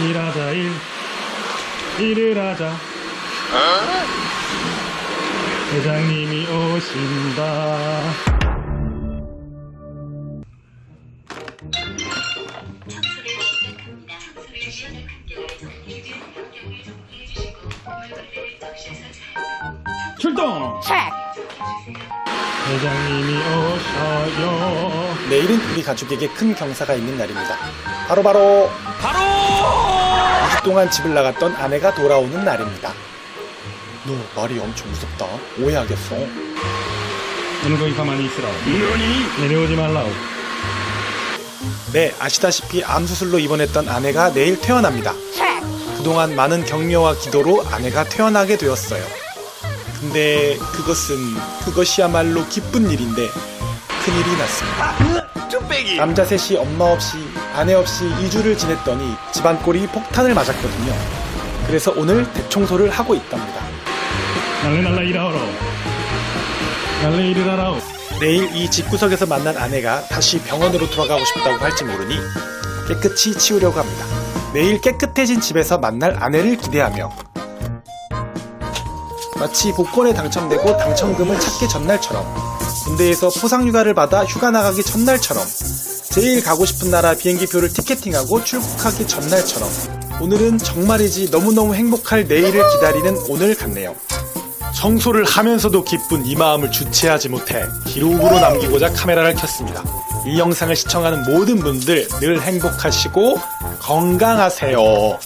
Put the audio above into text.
일하자 일. 일을 하자. 회장님이 오신다. 출동! 회장님이 오셔요. 내일은 우리 가족에게 큰 경사가 있는 날입니다. 바로바로 바로 2주 동안 집을 나갔던 아내가 돌아오는 날입니다. 너 말이 엄청 무섭다. 오해하겠어. 거기 가만히 있으라 내려오지 말라오 네, 아시다시피 암 수술로 입원했던 아내가 내일 퇴원합니다. 그동안 많은 격려와 기도로 아내가 퇴원하게 되었어요. 근데 그것은 그것이야말로 기쁜 일인데 큰일이 났습니다. 남자 셋이 엄마 없이 아내 없이 2주를 지냈더니 집안 꼴이 폭탄을 맞았거든요. 그래서 오늘 대청소를 하고 있답니다. 하라오 내일 이 집구석에서 만난 아내가 다시 병원으로 돌아가고 싶다고 할지 모르니 깨끗이 치우려고 합니다. 내일 깨끗해진 집에서 만날 아내를 기대하며 마치 복권에 당첨되고 당첨금을 찾기 전날처럼 군대에서 포상휴가를 받아 휴가 나가기 전날처럼 제일 가고 싶은 나라 비행기표를 티켓팅하고 출국하기 전날처럼 오늘은 정말이지 너무너무 행복할 내일을 기다리는 오늘 같네요. 청소를 하면서도 기쁜 이 마음을 주체하지 못해 기록으로 남기고자 카메라를 켰습니다. 이 영상을 시청하는 모든 분들 늘 행복하시고 건강하세요.